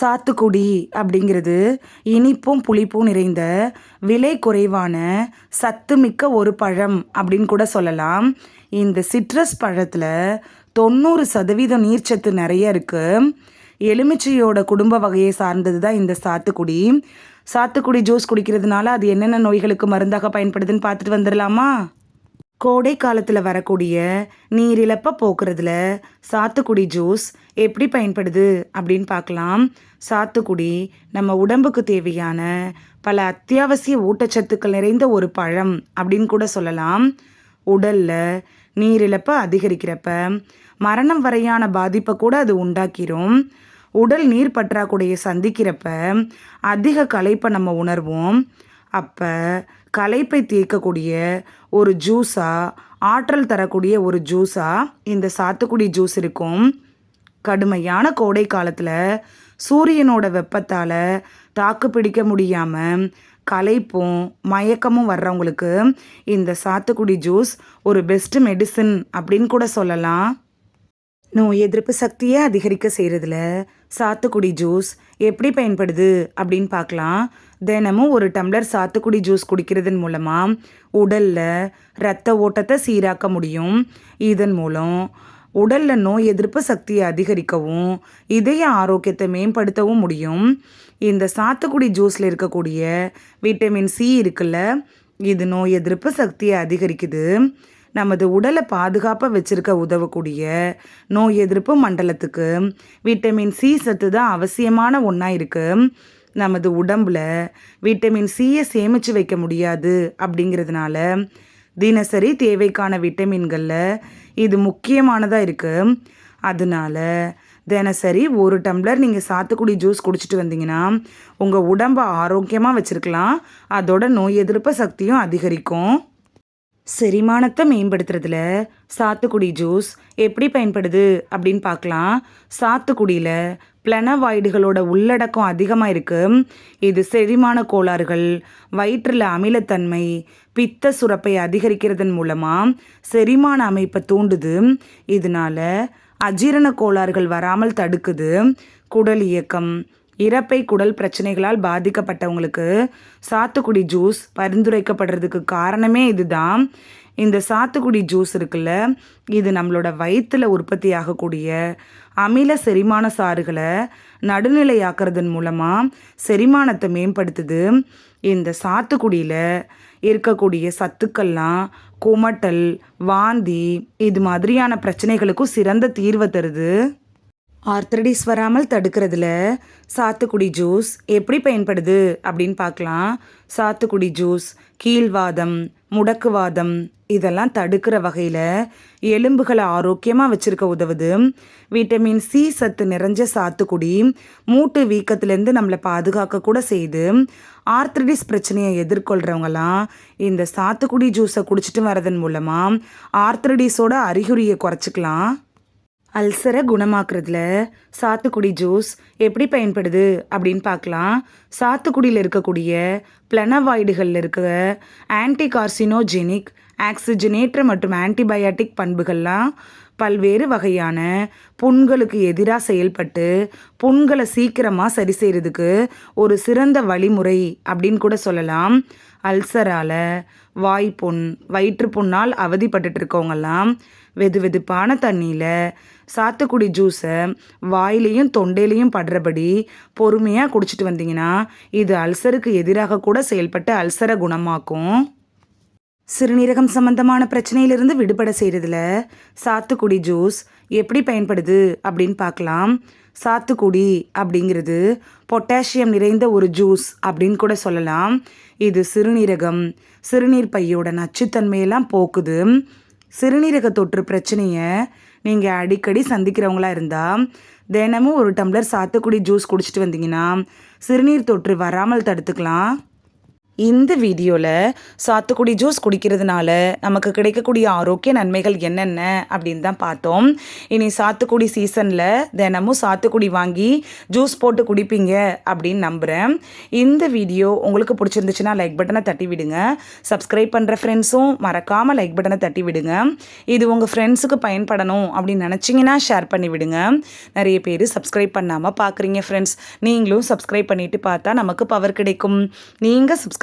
சாத்துக்குடி அப்படிங்கிறது இனிப்பும் புளிப்பும் நிறைந்த விலை குறைவான சத்துமிக்க ஒரு பழம் அப்படின்னு கூட சொல்லலாம். இந்த சிட்ரஸ் பழத்தில் தொண்ணூறு சதவீதம் நீர்ச்சத்து நிறைய இருக்குது எலுமிச்சையோட குடும்ப வகையை சார்ந்தது தான் இந்த சாத்துக்குடி. சாத்துக்குடி ஜூஸ் குடிக்கிறதுனால அது என்னென்ன நோய்களுக்கு மருந்தாக பயன்படுதுன்னு பார்த்துட்டு வந்துடலாமா? கோடை காலத்தில் வரக்கூடிய நீரிழப்பை போக்குறதுல சாத்துக்குடி ஜூஸ் எப்படி பயன்படுது அப்படின்னு பார்க்கலாம். சாத்துக்குடி நம்ம உடம்புக்கு தேவையான பல அத்தியாவசிய ஊட்டச்சத்துக்கள் நிறைந்த ஒரு பழம் அப்படின்னு கூட சொல்லலாம். உடலில் நீரிழப்பை அதிகரிக்கிறப்ப மரணம் வரையான பாதிப்பை கூட அது உண்டாக்கிரும். உடல் நீர் பற்றாக்குறையை சந்திக்கிறப்ப அதிக களைப்பை நம்ம உணர்வோம். அப்போ களைப்பை தீர்க்கக்கூடிய ஒரு ஜூஸாக ஆற்றல் தரக்கூடிய ஒரு ஜூஸாக இந்த சாத்துக்குடி ஜூஸ் இருக்கும். கடுமையான கோடை காலத்தில் சூரியனோட வெப்பத்தால் தாக்கு பிடிக்க முடியாமல் களைப்பும் மயக்கமும் வர்றவங்களுக்கு இந்த சாத்துக்குடி ஜூஸ் ஒரு பெஸ்ட் மெடிசின் அப்படின்னு கூட சொல்லலாம். நோய் எதிர்ப்பு சக்தியை அதிகரிக்க செய்கிறதுல சாத்துக்குடி ஜூஸ் எப்படி பயன்படுது அப்படின்னு பார்க்கலாம். தினமும் ஒரு டம்ளர் சாத்துக்குடி ஜூஸ் குடிக்கிறதன் மூலமாக உடலில் இரத்த ஓட்டத்தை சீராக்க முடியும். இதன் மூலம் உடலில் நோய் எதிர்ப்பு சக்தியை அதிகரிக்கவும் இதய ஆரோக்கியத்தை மேம்படுத்தவும் முடியும். இந்த சாத்துக்குடி ஜூஸில் இருக்கக்கூடிய விட்டமின் சி இருக்குல்ல இது நோய் எதிர்ப்பு சக்தியை அதிகரிக்குது. நமது உடலை பாதுகாப்பாக வச்சிருக்க உதவக்கூடிய நோய் எதிர்ப்பு மண்டலத்துக்கு விட்டமின் சி சத்து தான் அவசியமான ஒன்றா இருக்குது நமது உடம்புல விட்டமின் சியை சேமித்து வைக்க முடியாது அப்படிங்கிறதுனால தினசரி தேவைக்கான விட்டமின்களில் இது முக்கியமானதாக இருக்குது அதனால தினசரி ஒரு டம்ளர் நீங்கள் சாத்துக்குடி ஜூஸ் குடிச்சிட்டு வந்தீங்கன்னா உங்கள் உடம்பை ஆரோக்கியமாக வச்சுருக்கலாம். அதோட நோய் எதிர்ப்பு சக்தியும் அதிகரிக்கும். செரிமானத்தை மேம்படுத்துறதுல சாத்துக்குடி ஜூஸ் எப்படி பயன்படுது அப்படின்னு பார்க்கலாம். சாத்துக்குடியில் பிளனவாய்டுகளோட உள்ளடக்கம் அதிகமாக இருக்குது இது செரிமான கோளாறுகள் வயிற்றில் அமிலத்தன்மை பித்த சுரப்பை அதிகரிக்கிறதன் மூலமாக செரிமான அமைப்பை தூண்டுது. இதனால அஜீரண கோளாறுகள் வராமல் தடுக்குது. குடல் இயக்கம் இறப்பை குடல் பிரச்சனைகளால் பாதிக்கப்பட்டவங்களுக்கு சாத்துக்குடி ஜூஸ் பரிந்துரைக்கப்படுறதுக்கு காரணமே இதுதான். இந்த சாத்துக்குடி ஜூஸ் இருக்குல்ல இது நம்மளோட வயிற்றில் உற்பத்தி ஆகக்கூடிய அமில செரிமான சாறுகளை நடுநிலையாக்குறதன் மூலமாக செரிமானத்தை மேம்படுத்துது. இந்த சாத்துக்குடியில் இருக்கக்கூடிய சத்துக்கள்லாம் குமட்டல் வாந்தி இது மாதிரியான பிரச்சனைகளுக்கும் சிறந்த தீர்வை தருது. ஆர்த்தடிஸ் வராமல் தடுக்கிறதுல சாத்துக்குடி ஜூஸ் எப்படி பயன்படுது அப்படின்னு பார்க்கலாம். சாத்துக்குடி ஜூஸ் கீழ்வாதம் முடக்குவாதம் இதெல்லாம் தடுக்கிற வகையில் எலும்புகளை ஆரோக்கியமாக வச்சுருக்க உதவுது. விட்டமின் சி சத்து நிறைஞ்ச சாத்துக்குடி மூட்டு வீக்கத்துலேருந்து நம்மளை பாதுகாக்க கூட செய்யுது. ஆர்த்ரடிஸ் பிரச்சனையை எதிர்கொள்கிறவங்களாம் இந்த சாத்துக்குடி ஜூஸை குடிச்சிட்டு வரதன் மூலமாக ஆர்த்ரடிஸோட அறிகுறியை குறைச்சிக்கலாம். அல்சரை குணமாக்குறதுல சாத்துக்குடி ஜூஸ் எப்படி பயன்படுது அப்படின்னு பார்க்கலாம். சாத்துக்குடியில் இருக்கக்கூடிய பிளனவாய்டுகளில் இருக்கிற ஆன்டி கார்சினோஜெனிக் ஆக்சிஜனேற்ற மற்றும் ஆன்டிபயாட்டிக் பண்புகள்லாம் பல்வேறு வகையான புண்களுக்கு எதிராக செயல்பட்டு புண்களை சீக்கிரமாக சரி செய்கிறதுக்கு ஒரு சிறந்த வழிமுறை அப்படின்னு கூட சொல்லலாம். அல்சரால் வாய்ப்புண் வயிற்றுப்புண்ணால் அவதிப்பட்டுட்டு இருக்கவங்கெல்லாம் வெது வெதுப்பான தண்ணியில் சாத்துக்குடி ஜூஸை வாயிலையும் தொண்டையிலையும் படுறபடி பொறுமையாக குடிச்சிட்டு வந்தீங்கன்னா இது அல்சருக்கு எதிராக கூட செயல்பட்டு அல்சரை குணமாக்கும். சிறுநீரகம் சம்பந்தமான பிரச்சனையிலிருந்து விடுபட செய்கிறதுல சாத்துக்குடி ஜூஸ் எப்படி பயன்படுது அப்படின்னு பார்க்கலாம். சாத்துக்குடி அப்படிங்கிறது பொட்டாசியம் நிறைந்த ஒரு ஜூஸ் அப்படின்னு கூட சொல்லலாம். இது சிறுநீரகம் சிறுநீர் பையோட நச்சுத்தன்மையெல்லாம் போக்குது. சிறுநீரக தொற்று பிரச்சனையை நீங்கள் அடிக்கடி சந்திக்கிறவங்களா இருந்தால் தினமும் ஒரு டம்ளர் சாத்துக்குடி ஜூஸ் குடிச்சிட்டு வந்தீங்கன்னா சிறுநீர் தொற்று வராமல் தடுத்துக்கலாம். இந்த வீடியோவில் சாத்துக்குடி ஜூஸ் குடிக்கிறதுனால நமக்கு கிடைக்கக்கூடிய ஆரோக்கிய நன்மைகள் என்னென்ன அப்படின்னு தான் பார்த்தோம். இனி சாத்துக்குடி சீசனில் தினமும் சாத்துக்குடி வாங்கி ஜூஸ் போட்டு குடிப்பீங்க அப்படின்னு நம்புகிறேன் இந்த வீடியோ உங்களுக்கு பிடிச்சிருந்துச்சுன்னா லைக் பட்டனை தட்டி விடுங்க. சப்ஸ்கிரைப் பண்ணுற ஃப்ரெண்ட்ஸும் மறக்காமல் லைக் பட்டனை தட்டி விடுங்க. இது உங்கள் ஃப்ரெண்ட்ஸுக்கு பயன்படணும் அப்படின்னு நினச்சிங்கன்னா ஷேர் பண்ணி விடுங்க. நிறைய பேர் சப்ஸ்கிரைப் பண்ணாமல் பார்க்குறீங்க ஃப்ரெண்ட்ஸ் நீங்களும் சப்ஸ்கிரைப் பண்ணிவிட்டு பார்த்தா நமக்கு பவர் கிடைக்கும். நீங்கள் சப்ஸ்கிரைப்